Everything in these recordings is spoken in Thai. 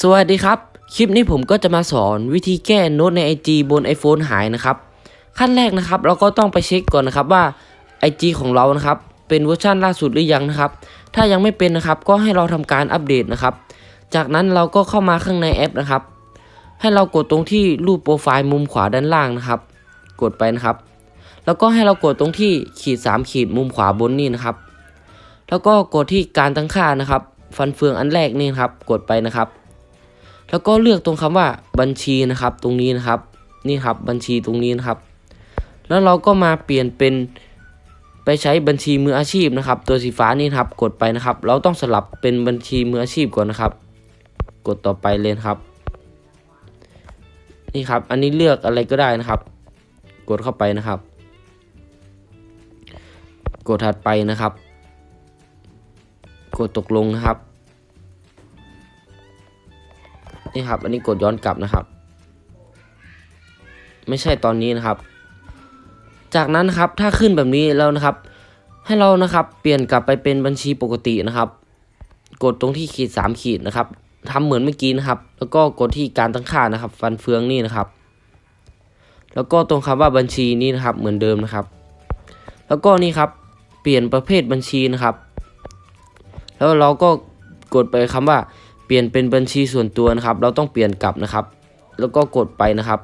สวัสดีครับ คลิปนี้ผมก็จะมาสอนวิธีแก้โน้ตใน IG บน iPhone หายนะครับ ขั้นแรกนะครับ เราก็ต้องไปเช็คก่อนนะครับว่า IG ของเรานะครับ เป็นเวอร์ชันล่าสุดหรือยังนะครับ ถ้ายังไม่เป็นนะครับ ก็ให้เราทำการอัปเดตนะครับ จากนั้นเราก็เข้ามาข้างในแอปนะครับ ให้เรากดตรงที่รูปโปรไฟล์มุมขวาด้านล่างนะครับ กดไปนะครับ แล้วก็ให้เรากดตรงที่ขีด 3 ขีดมุมขวาบนนี่นะครับ แล้วก็กดที่การตั้งค่านะครับ ฟันเฟืองอันแรกนี่นครับ กดไปนะครับ แล้วก็เลือกตรงคำว่าบัญชีนะครับ ตรงนี้นะครับ นี่ครับบัญชีตรงนี้นะครับ แล้วเราก็มาเปลี่ยนเป็นไปใช้บัญชีมืออาชีพนะครับ ตัวสีฟ้านี่ครับกดไปนะครับ เราต้องสลับเป็นบัญชีมืออาชีพก่อนนะครับ กดต่อไปเลยครับ นี่ครับ อันนี้เลือกอะไรก็ได้นะครับ กดเข้าไปนะครับ กดถัดไปนะครับ กดตกลงนะครับ นี่ครับ อันนี้กดย้อนกลับนะครับ ไม่ใช่ตอนนี้นะครับ จากนั้นนะครับถ้าขึ้นแบบนี้แล้วนะครับ ให้เรานะครับเปลี่ยนกลับไปเป็นบัญชีปกตินะครับ กดตรงที่ขีดสามขีดนะครับทำเหมือนเมื่อกี้นะครับ แล้วก็กดที่การตั้งค่านะครับ ฟันเฟืองนี่นะครับ แล้วก็ตรงคำว่าบัญชีนี่นะครับ เหมือนเดิมนะครับ แล้วก็นี่ครับเปลี่ยนประเภทบัญชีนะครับ แล้วเราก็กดไปคำว่า เปลี่ยนเป็นบัญชีส่วนตัวนะครับ เราต้องเปลี่ยนกลับนะครับ แล้วก็กดไปนะครับ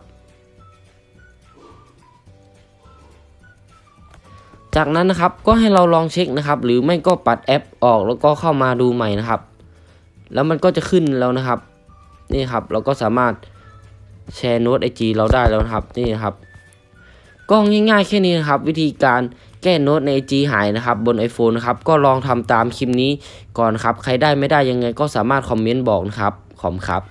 จากนั้นนะครับก็ให้เราลองเช็คนะครับ หรือไม่ก็ปัดแอปออกแล้วก็เข้ามาดูใหม่นะครับ แล้วมันก็จะขึ้นแล้วนะครับ นี่ครับเราก็สามารถแชร์โน้ตไอจีเราได้แล้วนะครับนี่นะครับก็ง่ายๆแค่นี้นะครับ วิธีการ แก้โน้ตใน IG หายนะครับบน iPhone นะครับก็ลองทำตามคลิปนี้ก่อนครับ ใครได้ไม่ได้ยังไงก็สามารถคอมเมนต์บอกนะครับขอบคุณครับ